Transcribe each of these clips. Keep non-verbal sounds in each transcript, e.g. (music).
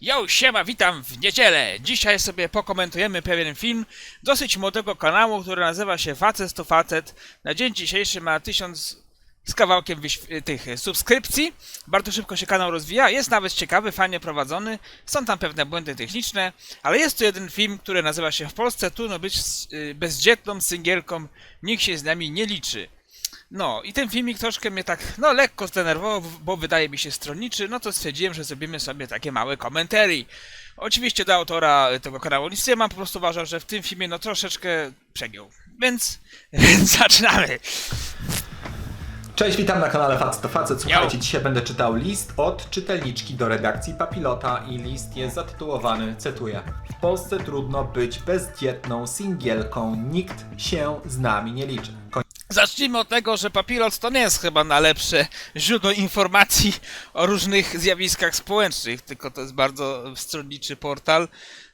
Yo, siema, witam w niedzielę. Dzisiaj sobie pokomentujemy pewien film dosyć młodego kanału, który nazywa się Facet to Facet. Na dzień dzisiejszy ma tysiąc z kawałkiem wyśw- tych subskrypcji. Bardzo szybko się kanał rozwija, jest nawet ciekawy, fajnie prowadzony. Są tam pewne błędy techniczne, ale jest to jeden film, który nazywa się W Polsce trudno być y, bezdzietną singielką, nikt się z nami nie liczy. No i ten filmik troszkę mnie tak, no lekko zdenerwował, bo wydaje mi się stronniczy, no to stwierdziłem, że zrobimy sobie takie małe komentarii. Oczywiście do autora tego kanału nic nie mam, po prostu uważam, że w tym filmie no troszeczkę przegiął. Więc, więc (laughs) zaczynamy. Cześć, witam na kanale Facet to Facet. Słuchajcie, dzisiaj będę czytał list od czytelniczki do redakcji Papilota i list jest zatytułowany, cytuję W Polsce trudno być bezdzietną singielką, nikt się z nami nie liczy. Koniec Zacznijmy od tego, że Papilot to nie jest chyba najlepsze źródło informacji o różnych zjawiskach społecznych, tylko to jest bardzo stronniczy portal,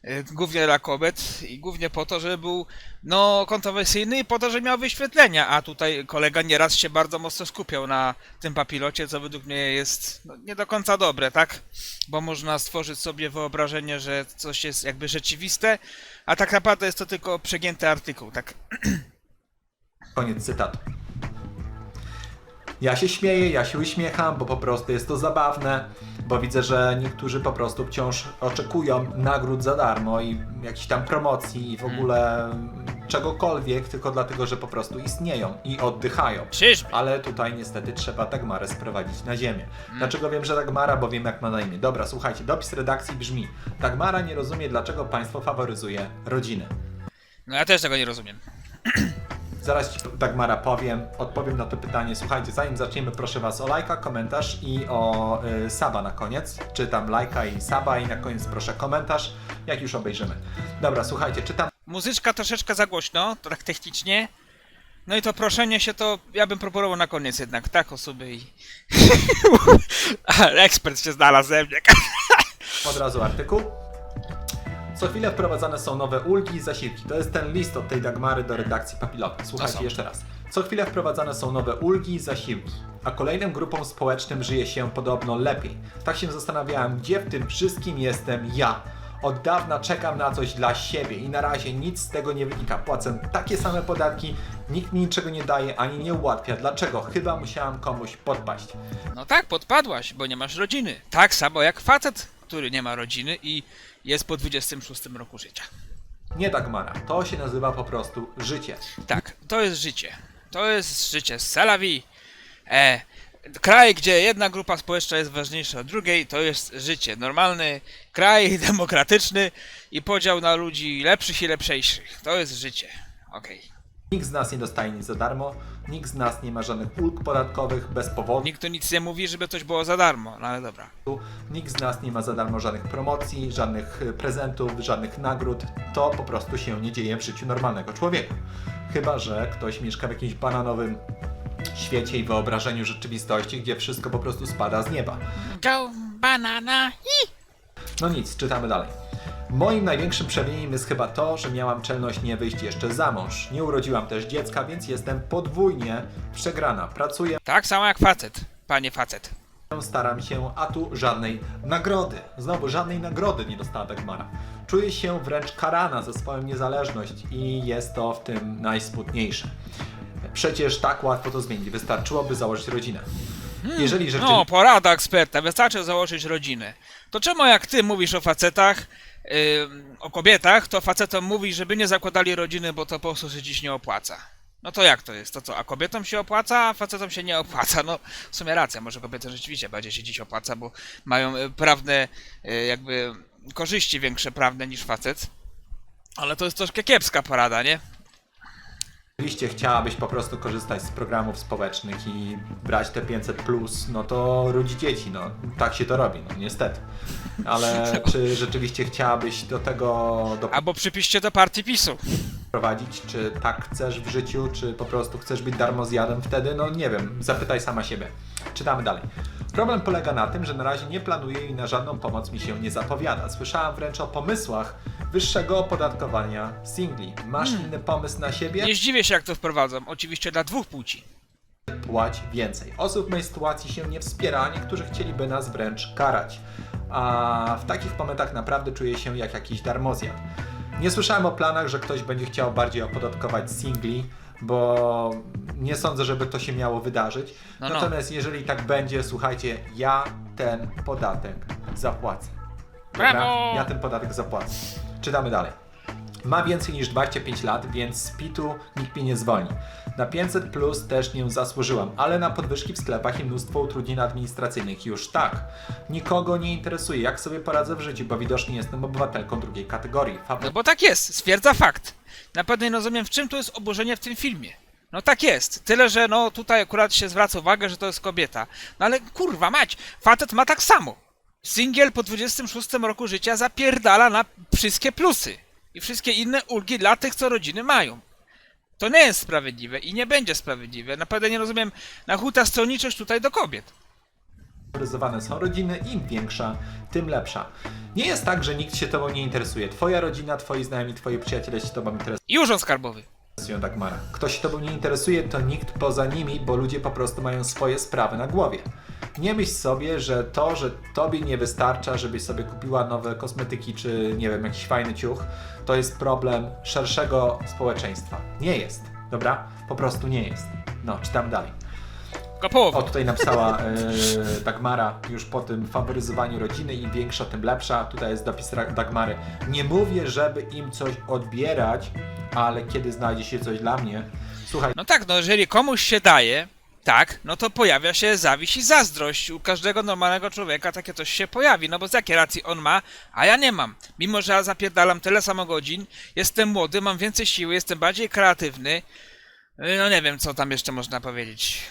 y, głównie dla kobiet i głównie po to, żeby był no, kontrowersyjny i po to, żeby miał wyświetlenia, a tutaj kolega nieraz się bardzo mocno skupiał na tym papilocie, co według mnie jest no, nie do końca dobre, tak? Bo można stworzyć sobie wyobrażenie, że coś jest jakby rzeczywiste, a tak naprawdę jest to tylko przegięty artykuł, tak? (clears throat) Koniec cytatu. Ja się śmieję, ja się uśmiecham, bo po prostu jest to zabawne, bo widzę, że niektórzy po prostu wciąż oczekują nagród za darmo i jakichś tam promocji i w ogóle czegokolwiek, tylko dlatego, że po prostu istnieją i oddychają. Czyżby? Ale tutaj niestety trzeba Dagmarę sprowadzić na ziemię. Dlaczego wiem, że Dagmara? Bo wiem jak ma na imię. Dobra, słuchajcie, dopis redakcji brzmi Dagmara nie rozumie, dlaczego państwo faworyzuje rodziny. No ja też tego nie rozumiem. (clears throat) Zaraz Ci Dagmara powiem, odpowiem na to pytanie. Słuchajcie, zanim zaczniemy, proszę Was o lajka, komentarz i o y, saba na koniec. Czytam lajka i saba i na koniec proszę komentarz, jak już obejrzymy. Dobra, słuchajcie, czytam Muzyczka troszeczkę za głośno, to tak technicznie. No i to proszenie się to ja bym proponował na koniec jednak, tak osoby i... (laughs) Ekspert się znalazł ze mnie. od razu artykuł. Co chwilę wprowadzane są nowe ulgi i zasiłki. To jest ten list od tej Dagmary do redakcji Papilota. Słuchajcie jeszcze raz. Co chwilę wprowadzane są nowe ulgi i zasiłki, a kolejnym grupom społecznym żyje się podobno lepiej. Tak się zastanawiałem, gdzie w tym wszystkim jestem ja. Od dawna czekam na coś dla siebie i na razie nic z tego nie wynika. Płacę takie same podatki, nikt mi niczego nie daje ani nie ułatwia. Dlaczego? Chyba musiałam komuś podpaść. No tak, podpadłaś, bo nie masz rodziny. Tak samo jak facet, który nie ma rodziny i jest po 26 roku życia. Nie Dagmara, to się nazywa po prostu życie. Tak, to jest życie. To jest życie z Salawi. E, kraj, gdzie jedna grupa społeczna jest ważniejsza od drugiej, to jest życie. Normalny kraj, (laughs) demokratyczny i podział na ludzi lepszych i lepszejszych. To jest życie. Okej. Nikt z nas nie dostaje nic za darmo, nikt z nas nie ma żadnych ulg podatkowych bez powodu, Nikt tu nic nie mówi, żeby coś było za darmo, no ale dobra. nikt z nas nie ma za darmo żadnych promocji, żadnych y, prezentów, żadnych nagród. To po prostu się nie dzieje w życiu normalnego człowieka. Chyba, że ktoś mieszka w jakimś bananowym świecie i wyobrażeniu rzeczywistości, gdzie wszystko po prostu spada z nieba. Go banana. No nic, czytamy dalej. Moim największym przewinieniem jest chyba to, że miałam czelność nie wyjść jeszcze za mąż. Nie urodziłam też dziecka, więc jestem podwójnie przegrana. Pracuję Tak samo jak facet, panie facet. Staram się, a tu żadnej nagrody. Znowu żadnej nagrody nie dostała Dagmara. Czuję się wręcz karana za swoją niezależność i jest to w tym najsmutniejsze. Przecież tak łatwo to zmienić. Wystarczyłoby założyć rodzinę. Jeżeli rzeczywiście No, porada eksperta, wystarczy założyć rodzinę. To czemu jak ty mówisz o facetach, ym, o kobietach, to facetom mówisz, żeby nie zakładali rodziny, bo to po prostu się dziś nie opłaca. No to jak to jest? To co, a kobietom się opłaca, a facetom się nie opłaca? No, w sumie racja, może kobietom rzeczywiście bardziej się dziś opłaca, bo mają y, prawne, y, jakby korzyści większe prawne niż facet. Ale to jest troszkę kiepska porada, nie? Chciałabyś po prostu korzystać z programów społecznych i brać te 500 plus, no to rodzi dzieci, no tak się to robi, no niestety. Ale (laughs) czy rzeczywiście chciałabyś do tego Albo przypiszcie do partii PiSu. Doprowadzić? Czy tak chcesz w życiu, czy po prostu chcesz być darmozjadem wtedy? No nie wiem, zapytaj sama siebie. Czytamy dalej. Problem polega na tym, że na razie nie planuję i na żadną pomoc mi się nie zapowiada. Słyszałam wręcz o pomysłach wyższego opodatkowania singli. Masz inny pomysł na siebie? Nie zdziwię się, jak to wprowadzą. Oczywiście dla dwóch płci. Płać więcej. Osób w mojej sytuacji się nie wspiera, a niektórzy chcieliby nas wręcz karać. a w takich momentach naprawdę czuję się jak jakiś darmozjad. Nie słyszałem o planach, że ktoś będzie chciał bardziej opodatkować singli, bo nie sądzę, żeby to się miało wydarzyć. No, no. Natomiast jeżeli tak będzie, słuchajcie, ja ten podatek zapłacę. Brawo! Ja ten podatek zapłacę. Czytamy dalej. Ma więcej niż 25 lat, więc z PIT-u nikt mnie nie zwolni. Na 500 plus też nie zasłużyłam, ale na podwyżki w sklepach i mnóstwo utrudnień administracyjnych już tak. Nikogo nie interesuje, jak sobie poradzę w życiu, bo widocznie jestem obywatelką drugiej kategorii. No Fabryka bo tak jest, stwierdza fakt. Naprawdę nie rozumiem, w czym tu jest oburzenie w tym filmie. No tak jest. Tyle, że no tutaj akurat się zwraca uwagę, że to jest kobieta. No ale kurwa mać, facet ma tak samo. Singiel po 26 roku życia zapierdala na wszystkie plusy. I wszystkie inne ulgi dla tych, co rodziny mają. To nie jest sprawiedliwe i nie będzie sprawiedliwe. Naprawdę nie rozumiem na huta stronniczość tutaj do kobiet. Faworyzowane są rodziny, im większa, tym lepsza. Nie jest tak, że nikt się tobą nie interesuje. Twoja rodzina, twoi znajomi, twoi przyjaciele się tobą interesują. I urząd skarbowy. interesują Dagmara. Kto się tobą nie interesuje, to nikt poza nimi, bo ludzie po prostu mają swoje sprawy na głowie. Nie myśl sobie, że to, że tobie nie wystarcza, żebyś sobie kupiła nowe kosmetyki czy nie wiem, jakiś fajny ciuch, to jest problem szerszego społeczeństwa. Nie jest, dobra? Po prostu nie jest. No, czytam dalej. O, tutaj napisała e, Dagmara już po tym faworyzowaniu rodziny, im większa, tym lepsza. Tutaj jest dopis Dagmary. Nie mówię, żeby im coś odbierać, ale kiedy znajdzie się coś dla mnie, słuchaj, No tak, no jeżeli komuś się daje, tak, no to pojawia się zawiść i zazdrość. U każdego normalnego człowieka takie coś się pojawi, no bo z jakiej racji on ma, a ja nie mam. Mimo, że ja zapierdalam tyle samo godzin, jestem młody, mam więcej siły, jestem bardziej kreatywny. No nie wiem, co tam jeszcze można powiedzieć.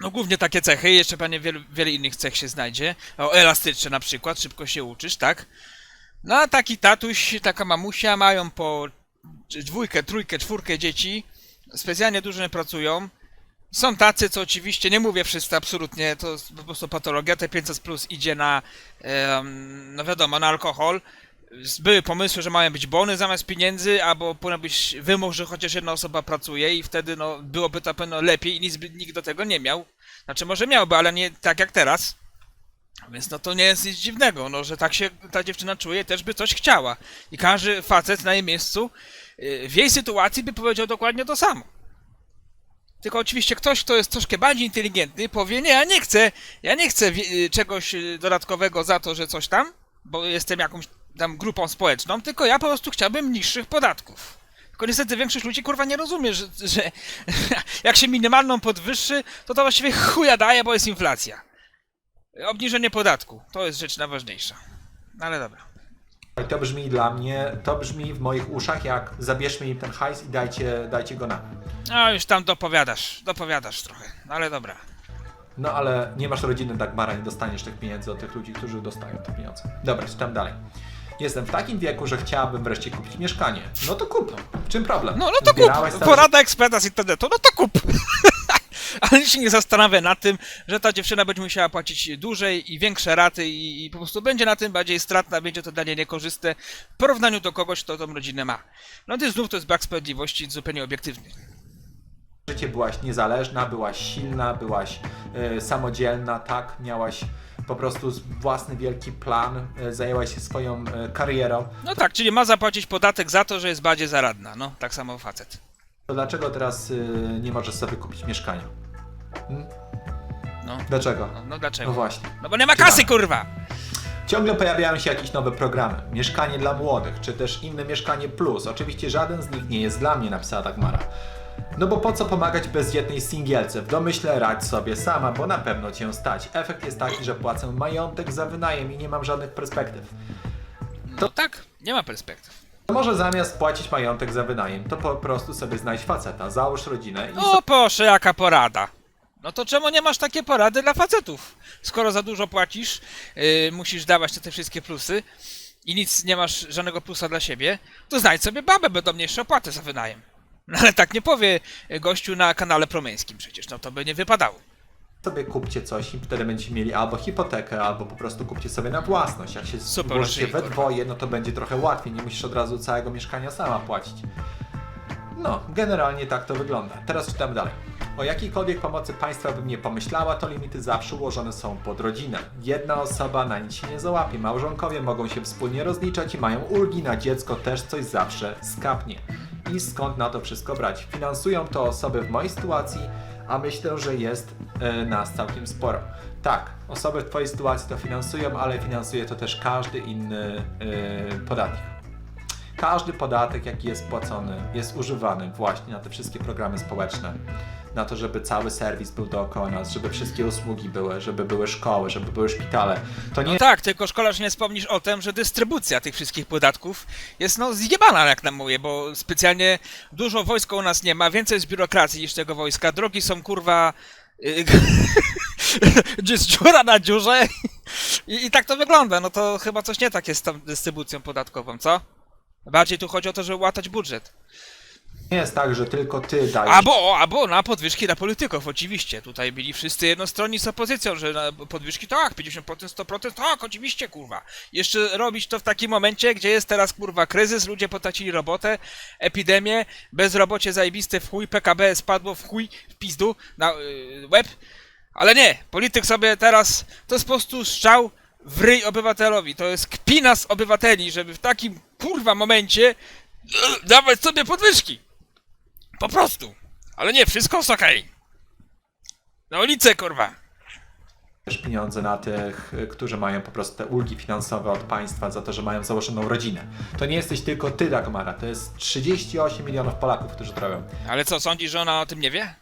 No głównie takie cechy, jeszcze pewnie wiele, wiele innych cech się znajdzie. O, elastyczne na przykład, szybko się uczysz, tak? No a taki tatuś, taka mamusia mają po dwójkę, trójkę, czwórkę dzieci, specjalnie dużo nie pracują. Są tacy, co oczywiście, nie mówię wszyscy, absolutnie, to jest po prostu patologia, te 500 plus idzie na, em, no wiadomo, na alkohol. Były pomysły, że mają być bony zamiast pieniędzy, albo powinien być wymóg, że chociaż jedna osoba pracuje i wtedy no, byłoby to pewno lepiej i nic nikt do tego nie miał. Znaczy może miałby, ale nie tak jak teraz. Więc no to nie jest nic dziwnego, no, że tak się ta dziewczyna czuje, też by coś chciała. I każdy facet na jej miejscu y, w jej sytuacji by powiedział dokładnie to samo. Tylko oczywiście ktoś, kto jest troszkę bardziej inteligentny, powie, nie, ja nie chcę, ja nie chcę y, czegoś y, dodatkowego za to, że coś tam, bo jestem jakąś tam grupą społeczną, tylko ja po prostu chciałbym niższych podatków. Tylko niestety większość ludzi kurwa nie rozumie, że, że (laughs) jak się minimalną podwyższy, to to właściwie chuja daje, bo jest inflacja. Obniżenie podatku, to jest rzecz najważniejsza. No ale dobra. To brzmi dla mnie, to brzmi w moich uszach jak zabierzmy im ten hajs i dajcie, dajcie go nam. No już tam dopowiadasz, dopowiadasz trochę, no ale dobra. No ale nie masz rodziny Dagmara, nie dostaniesz tych pieniędzy od tych ludzi, którzy dostają te pieniądze. Dobra, czytam dalej. Jestem w takim wieku, że chciałabym wreszcie kupić mieszkanie. No to kup. W czym problem? No, no to Zbierałaś kup, porada eksperta z internetu, no to kup. (laughs) (laughs) Ale się nie zastanawia na tym, że ta dziewczyna będzie musiała płacić dłużej i większe raty i, i po prostu będzie na tym bardziej stratna, będzie to dla niej niekorzystne w porównaniu do kogoś, kto tą rodzinę ma. No to znów to jest brak sprawiedliwości zupełnie obiektywny. życie byłaś niezależna, byłaś silna, byłaś e, samodzielna, tak, miałaś po prostu własny wielki plan, e, zajęłaś się swoją e, karierą. No tak, czyli ma zapłacić podatek za to, że jest bardziej zaradna, no tak samo facet. To dlaczego teraz e, nie możesz sobie kupić mieszkania? Hmm? No, Dlaczego? no, no No dlaczego? właśnie. No bo nie ma kasy, kurwa! Ciągle pojawiają się jakieś nowe programy. Mieszkanie dla młodych, czy też inne mieszkanie plus. Oczywiście żaden z nich nie jest dla mnie, napisała Dagmara. No bo po co pomagać bezdzietnej singielce? W domyśle radź sobie sama, bo na pewno cię stać. Efekt jest taki, że płacę majątek za wynajem i nie mam żadnych perspektyw. No tak, nie ma perspektyw. To może zamiast płacić majątek za wynajem, to po prostu sobie znajdź faceta, załóż rodzinę i O proszę, jaka porada. No to czemu nie masz takie porady dla facetów? Skoro za dużo płacisz, yy, musisz dawać te, te wszystkie plusy i nic nie masz żadnego plusa dla siebie, to znajdź sobie babę, będą mniejsze opłaty za wynajem. (laughs) No ale tak nie powie gościu na kanale promeńskim przecież, no to by nie wypadało. Sobie kupcie coś i wtedy będziecie mieli albo hipotekę, albo po prostu kupcie sobie na własność. Jak się Super, złożycie we dwoje, no to będzie trochę łatwiej, nie musisz od razu całego mieszkania sama płacić. No, generalnie tak to wygląda. Teraz czytam dalej. O jakiejkolwiek pomocy państwa bym nie pomyślała, to limity zawsze ułożone są pod rodzinę. Jedna osoba na nic się nie załapie, małżonkowie mogą się wspólnie rozliczać i mają ulgi, na dziecko też coś zawsze skapnie. I skąd na to wszystko brać? Finansują to osoby w mojej sytuacji, a myślę, że jest e, nas całkiem sporo. Tak, osoby w Twojej sytuacji to finansują, ale finansuje to też każdy inny e, podatnik. Każdy podatek, jaki jest płacony, jest używany właśnie na te wszystkie programy społeczne. Na to, żeby cały serwis był dookoła nas, żeby wszystkie usługi były, żeby były szkoły, żeby były szpitale. To nie No tak, tylko szkoda, że nie wspomnisz o tym, że dystrybucja tych wszystkich podatków jest no zjebana, jak nam mówię, bo specjalnie dużo wojska u nas nie ma, więcej jest biurokracji niż tego wojska, drogi są kurwa... y, (laughs) jest dziura na dziurze I, i tak to wygląda, no to chyba coś nie tak jest z tą dystrybucją podatkową, co? Bardziej tu chodzi o to, żeby łatać budżet. Nie jest tak, że tylko Ty dajesz Albo, albo na podwyżki dla polityków, oczywiście. Tutaj byli wszyscy jednostronni z opozycją, że na podwyżki tak, 50%, 100%, tak, oczywiście, kurwa. Jeszcze robić to w takim momencie, gdzie jest teraz, kurwa, kryzys, ludzie potracili robotę, epidemię, bezrobocie zajebiste w chuj, PKB spadło w chuj, w pizdu, na yy, łeb. Ale nie, polityk sobie teraz, to jest po prostu strzał w ryj obywatelowi, to jest kpina z obywateli, żeby w takim, kurwa, momencie yy, dawać sobie podwyżki. Po prostu. Ale nie, wszystko jest okej. Na ulicę, kurwa. pieniądze na tych, y, którzy mają po prostu te ulgi finansowe od państwa za to, że mają założoną rodzinę. To nie jesteś tylko Ty, Dagmara, to jest 38 milionów Polaków, którzy to robią. Ale co, sądzisz, że ona o tym nie wie?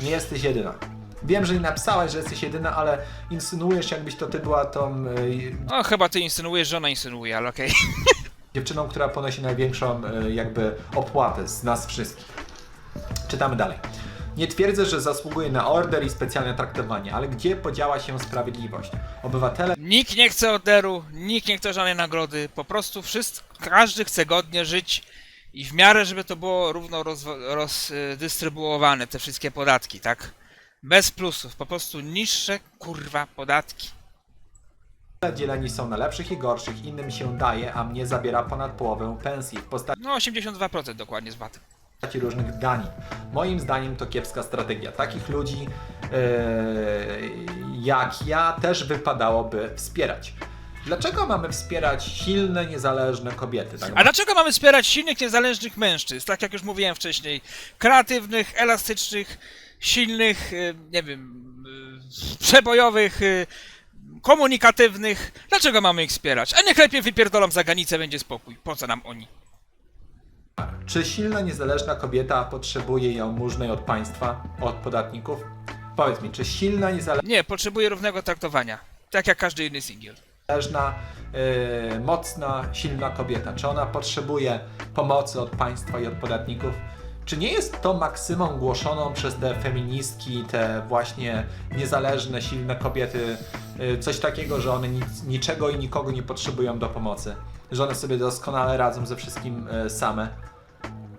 Nie jesteś jedyna. Wiem, że nie napisałaś, że jesteś jedyna, ale insynuujesz, jakbyś to ty była tą y, No, chyba ty insynuujesz, że ona insynuuje, ale okej. (laughs) dziewczyną, która ponosi największą y, jakby opłatę z nas wszystkich. Czytamy dalej. Nie twierdzę, że zasługuje na order i specjalne traktowanie, ale gdzie podziała się sprawiedliwość? Obywatele Nikt nie chce orderu, nikt nie chce żadnej nagrody. Po prostu wszyscy, każdy chce godnie żyć i w miarę, żeby to było równo rozdystrybuowane, roz, dystrybuowane, te wszystkie podatki, tak? Bez plusów, po prostu niższe, kurwa, podatki. dzieleni są na lepszych i gorszych, innym się daje, a mnie zabiera ponad połowę pensji w postaci No, 82% dokładnie z VAT-em. Różnych danin. Moim zdaniem to kiepska strategia. Takich ludzi e, jak ja też wypadałoby wspierać. Dlaczego mamy wspierać silne, niezależne kobiety? Tak A dlaczego mamy wspierać silnych, niezależnych mężczyzn? Tak jak już mówiłem wcześniej. Kreatywnych, elastycznych, silnych, y, nie wiem, y, przebojowych, komunikatywnych. Dlaczego mamy ich wspierać? A niech lepiej wypierdolą za granicę, będzie spokój. Po co nam oni? Czy silna, niezależna kobieta potrzebuje jałmużnej od państwa, od podatników? Powiedz mi, czy silna, Nie, potrzebuje równego traktowania. Tak jak każdy inny singiel. niezależna, e, mocna, silna kobieta, czy ona potrzebuje pomocy od państwa i od podatników? Czy nie jest to maksymą głoszoną przez te feministki, te właśnie niezależne, silne kobiety, e, coś takiego, że one nic, niczego i nikogo nie potrzebują do pomocy? Że one sobie doskonale radzą ze wszystkim e, same?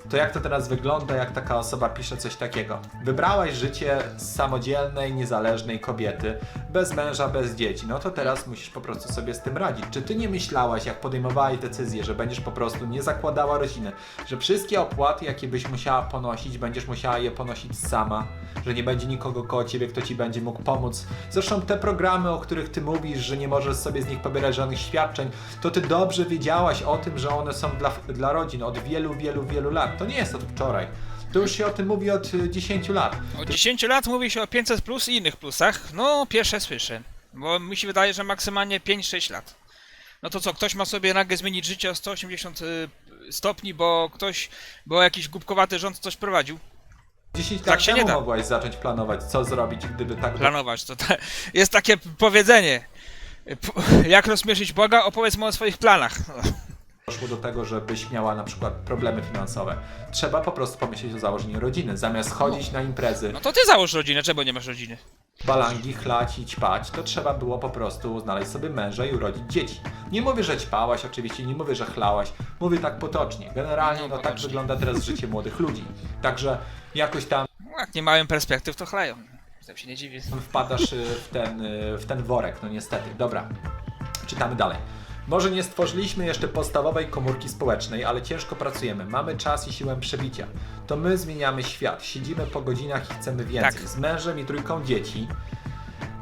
To jak to teraz wygląda, jak taka osoba pisze coś takiego? Wybrałaś życie samodzielnej, niezależnej kobiety, bez męża, bez dzieci. No to teraz musisz po prostu sobie z tym radzić. Czy ty nie myślałaś, jak podejmowałaś decyzję, że będziesz po prostu nie zakładała rodziny, że wszystkie opłaty, jakie byś musiała ponosić, będziesz musiała je ponosić sama, że nie będzie nikogo koło ciebie, kto ci będzie mógł pomóc. Zresztą te programy, o których ty mówisz, że nie możesz sobie z nich pobierać żadnych świadczeń, to ty dobrze wiedziałaś o tym, że one są dla, dla rodzin od wielu, wielu, wielu lat. To nie jest od wczoraj. To już się o tym mówi od y, 10 lat. Od 10 lat mówi się o 500 plus i innych plusach. No, pierwsze słyszę. Bo mi się wydaje, że maksymalnie 5-6 lat. No to co, ktoś ma sobie nagle zmienić życie o 180 y, stopni, bo ktoś, bo jakiś głupkowaty rząd coś prowadził? 10 Tak lat się temu nie da. mogłaś zacząć planować, co zrobić, gdyby tak. Planować, to ta, jest takie powiedzenie. Jak rozśmieszyć Boga, opowiedz mu o swoich planach. Doszło do tego, żebyś miała na przykład problemy finansowe. Trzeba po prostu pomyśleć o założeniu rodziny. Zamiast chodzić na imprezy, No to ty załóż rodzinę, czemu nie masz rodziny? balangi, chlać i ćpać, to trzeba było po prostu znaleźć sobie męża i urodzić dzieci. Nie mówię, że ćpałaś oczywiście, nie mówię, że chlałaś. Mówię tak potocznie. Generalnie No, no, tak potocznie. wygląda teraz życie młodych ludzi. Także jakoś tam No, Jak nie mają perspektyw, to chlają. Tym się nie dziwię. wpadasz y, w ten, y, w ten worek, no niestety. Dobra, czytamy dalej. Może nie stworzyliśmy jeszcze podstawowej komórki społecznej, ale ciężko pracujemy. Mamy czas i siłę przebicia. To my zmieniamy świat. Siedzimy po godzinach i chcemy więcej. Tak. Z mężem i trójką dzieci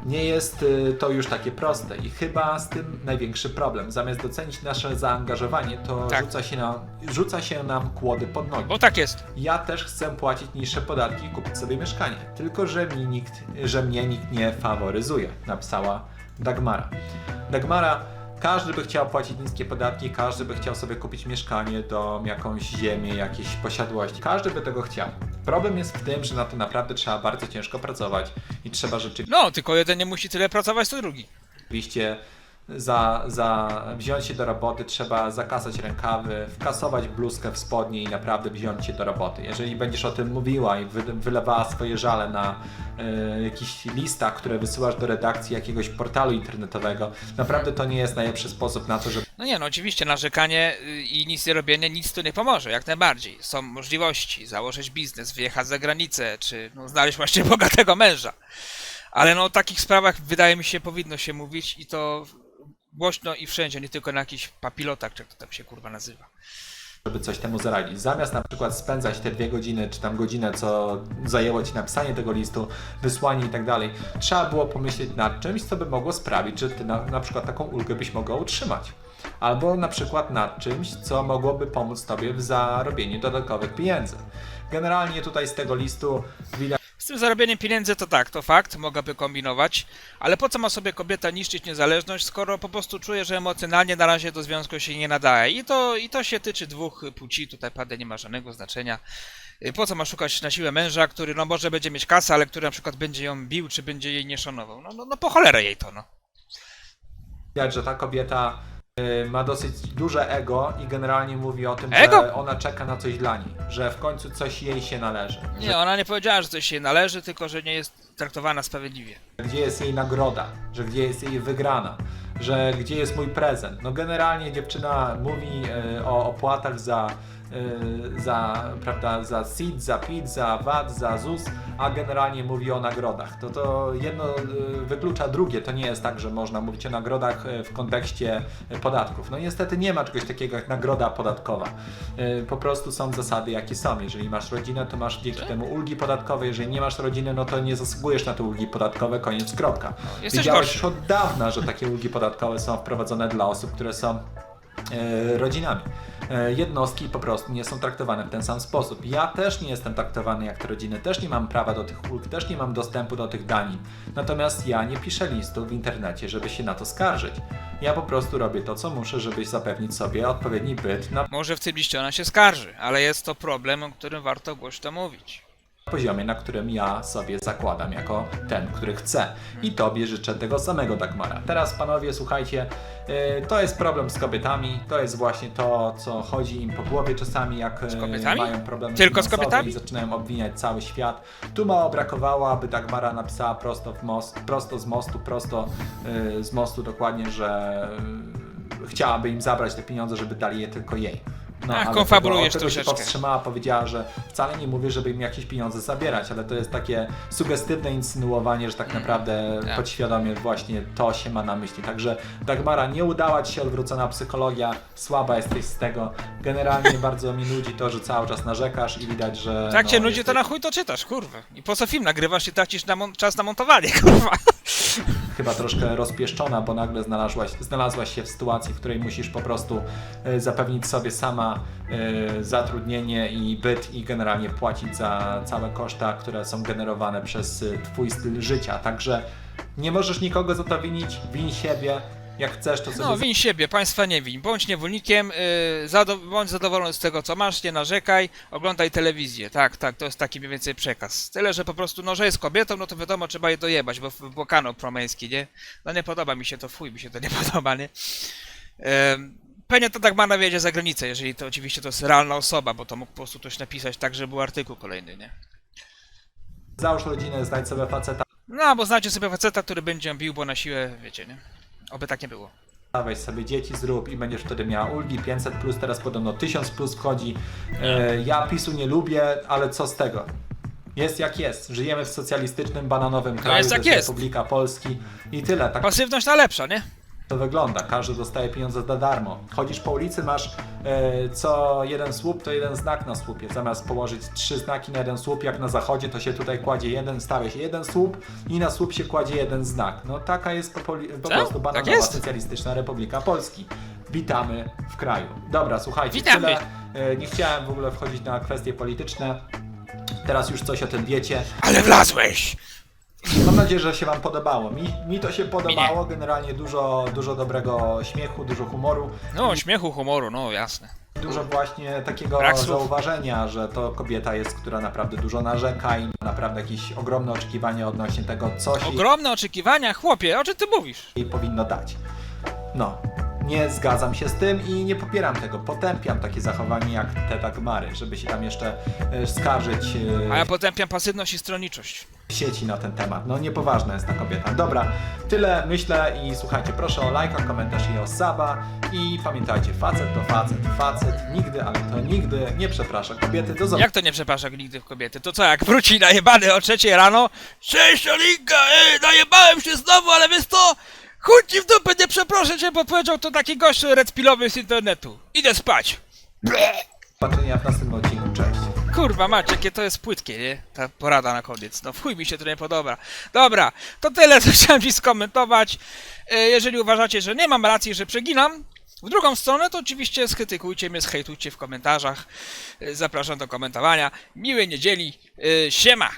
nie jest y, to już takie proste i chyba z tym największy problem. Zamiast docenić nasze zaangażowanie, to Tak. rzuca, się nam, rzuca się nam kłody pod nogi. Bo tak jest. Ja też chcę płacić niższe podatki i kupić sobie mieszkanie. Tylko, że, mi nikt, że mnie nikt nie faworyzuje, napisała Dagmara. Dagmara, każdy by chciał płacić niskie podatki, każdy by chciał sobie kupić mieszkanie, dom, jakąś ziemię, jakieś posiadłości. Każdy by tego chciał. Problem jest w tym, że na to naprawdę trzeba bardzo ciężko pracować i trzeba rzeczywiście No, tylko jeden nie musi tyle pracować, co drugi. Za, za wziąć się do roboty trzeba zakasać rękawy, wkasować bluzkę w spodnie i naprawdę wziąć się do roboty. Jeżeli będziesz o tym mówiła i wy, wylewała swoje żale na y, jakichś listach, które wysyłasz do redakcji jakiegoś portalu internetowego, naprawdę to nie jest najlepszy sposób na to, żeby No nie, no oczywiście narzekanie y, i nic nie robienie nic tu nie pomoże, jak najbardziej. Są możliwości, założyć biznes, wyjechać za granicę, czy no, znaleźć właśnie (laughs) bogatego męża. Ale no o takich sprawach wydaje mi się powinno się mówić i to głośno i wszędzie, nie tylko na jakichś papilotach, czy jak to tam się kurwa nazywa. żeby coś temu zaradzić. Zamiast na przykład spędzać te dwie godziny, czy tam godzinę, co zajęło Ci napisanie tego listu, wysłanie i tak dalej, trzeba było pomyśleć nad czymś, co by mogło sprawić, że Ty na, na przykład taką ulgę byś mogła utrzymać. Albo na przykład nad czymś, co mogłoby pomóc Tobie w zarobieniu dodatkowych pieniędzy. Generalnie tutaj z tego listu widać, Z tym zarobieniem pieniędzy to tak, to fakt, mogłaby kombinować, ale po co ma sobie kobieta niszczyć niezależność, skoro po prostu czuje, że emocjonalnie na razie do związku się nie nadaje. I to, I to się tyczy dwóch płci, tutaj pada nie ma żadnego znaczenia. Y, Po co ma szukać na siłę męża, który no może będzie mieć kasę, ale który na przykład będzie ją bił, czy będzie jej nie szanował? No, no, no po cholerę jej to, no. widać, że ta kobieta ma dosyć duże ego i generalnie mówi o tym, Ego? że ona czeka na coś dla niej, że w końcu coś jej się należy. Nie, ona nie powiedziała, że coś jej należy, tylko że nie jest traktowana sprawiedliwie. gdzie jest jej nagroda, że gdzie jest jej wygrana, że gdzie jest mój prezent. No generalnie dziewczyna mówi e, o opłatach za, za, prawda, za SID, za PIT, za VAT, za ZUS, a generalnie mówi o nagrodach. To to jedno e, wyklucza drugie. To nie jest tak, że można mówić o nagrodach e, w kontekście podatków. No niestety nie ma czegoś takiego jak nagroda podatkowa. Po prostu są zasady jakie są. Jeżeli masz rodzinę, to masz dzięki temu ulgi podatkowe. Jeżeli nie masz rodziny, no to nie zasługujesz na te ulgi podatkowe. Koniec, kropka. jesteś już od dawna, że takie ulgi podatkowe są wprowadzone dla osób, które są rodzinami. E, jednostki po prostu nie są traktowane w ten sam sposób. Ja też nie jestem traktowany jak te rodziny, też nie mam prawa do tych ulg, też nie mam dostępu do tych danin. Natomiast ja nie piszę listów w internecie, żeby się na to skarżyć. Ja po prostu robię to, co muszę, żeby zapewnić sobie odpowiedni byt na Może w tym liście ona się skarży, ale jest to problem, o którym warto głośno mówić. Poziomie, na którym ja sobie zakładam jako ten, który chcę. I Tobie życzę tego samego Dagmara. Teraz panowie, słuchajcie, yy, to jest problem z kobietami, to jest właśnie to, co chodzi im po głowie czasami, jak yy, kobietami? mają problemy Tylko z finansowe kobietami? i zaczynają obwiniać cały świat. Tu mało brakowało, aby Dagmara napisała prosto, w most, prosto z mostu, prosto yy, z mostu dokładnie, że yy, chciałaby im zabrać te pieniądze, żeby dali je tylko jej. Ach, ale konfabulujesz tego- od tego się troszeczkę. powstrzymała, powiedziała, że wcale nie mówię, żeby im jakieś pieniądze zabierać, ale to jest takie sugestywne insynuowanie, że tak naprawdę tak. podświadomie właśnie to się ma na myśli. Także Dagmara, nie udała Ci się odwrócona psychologia, słaba jesteś z tego. Generalnie (laughs) bardzo mi nudzi to, że cały czas narzekasz i widać, że... Jak no, cię nudzi, to jesteś na chuj to czytasz, kurwa. I po co film nagrywasz i tracisz na mon- czas na montowanie, (laughs) kurwa. Chyba troszkę rozpieszczona, bo nagle znalazłaś, znalazłaś się w sytuacji, w której musisz po prostu e, zapewnić sobie sama e, zatrudnienie i byt i generalnie płacić za całe koszta, które są generowane przez e, Twój styl życia. Także nie możesz nikogo za to winić, win siebie. Jak chcesz, to sobie No, win siebie, państwa nie win. Bądź niewolnikiem, yy, zado- bądź zadowolony z tego, co masz, nie narzekaj, oglądaj telewizję. Tak, tak, to jest taki mniej więcej przekaz. Tyle, że po prostu, no, że jest kobietą, no to wiadomo, trzeba je dojebać, bo, kanał promęski, nie? No nie podoba mi się to, fuj, mi się to nie (laughs) podoba, nie? Ym, Pewnie to Dagmara wiedzie za granicę, jeżeli to oczywiście to jest realna osoba, bo to mógł po prostu ktoś napisać tak, że był artykuł kolejny, nie? załóż rodzinę, znajdź sobie faceta, No, bo znacie sobie faceta, który będzie bił, bo na siłę, wiecie, nie? Oby tak nie było. weź sobie dzieci zrób i będziesz wtedy miała ulgi 500 plus, teraz podobno 1000 plus wchodzi. E, ja PiSu nie lubię, ale co z tego? Jest jak jest. Żyjemy w socjalistycznym, bananowym kraju, jest jak jest. Republika Polski i tyle. Tak Pasywność ta lepsza, nie? To wygląda. Każdy dostaje pieniądze za darmo. Chodzisz po ulicy, masz e, co jeden słup, to jeden znak na słupie. Zamiast położyć trzy znaki na jeden słup, jak na zachodzie, to się tutaj kładzie jeden, stawia się jeden słup i na słup się kładzie jeden znak. No taka jest po, po prostu Tak bananowa jest? socjalistyczna Republika Polski. Witamy w kraju. Dobra, słuchajcie, Witamy. tyle. E, nie chciałem w ogóle wchodzić na kwestie polityczne. Teraz już coś o tym wiecie. Ale wlazłeś! Mam nadzieję, że się Wam podobało. Mi, mi to się podobało. Generalnie dużo, dużo dobrego śmiechu, dużo humoru. No, śmiechu, humoru, no jasne. Dużo właśnie takiego Brak słów. zauważenia, że to kobieta jest, która naprawdę dużo narzeka i ma naprawdę jakieś ogromne oczekiwania odnośnie tego, co się Ogromne oczekiwania, chłopie, o czym ty mówisz? jej powinno dać. No, nie zgadzam się z tym i nie popieram tego. Potępiam takie zachowanie jak te Dagmary, żeby się tam jeszcze e, skarżyć e, A ja potępiam pasywność i stronniczość. sieci na ten temat. No niepoważna jest ta kobieta. Dobra, tyle myślę i słuchajcie, proszę o lajka, komentarz i o saba i pamiętajcie, facet to facet, facet nigdy, ale to nigdy nie przeprasza kobiety. Do zobaczenia. Jak to nie przepraszam nigdy w kobiety? To co, jak wróci najebany o trzeciej rano? Cześć Olinka, ej, najebałem się znowu, ale wiesz co? Chuj ci w dupę, nie przeproszę cię, bo powiedział to taki gość redpilowy z internetu. Idę spać. Zobaczenia w następnym odcinku. Cześć. Kurwa macie, jakie to jest płytkie, nie? Ta porada na koniec. No w chuj mi się to nie podoba. Dobra, to tyle, (laughs) co chciałem ci skomentować. E, Jeżeli uważacie, że nie mam racji, że przeginam, w drugą stronę, to oczywiście skrytykujcie mnie, zhejtujcie w komentarzach. E, Zapraszam do komentowania. Miłej niedzieli. E, Siema!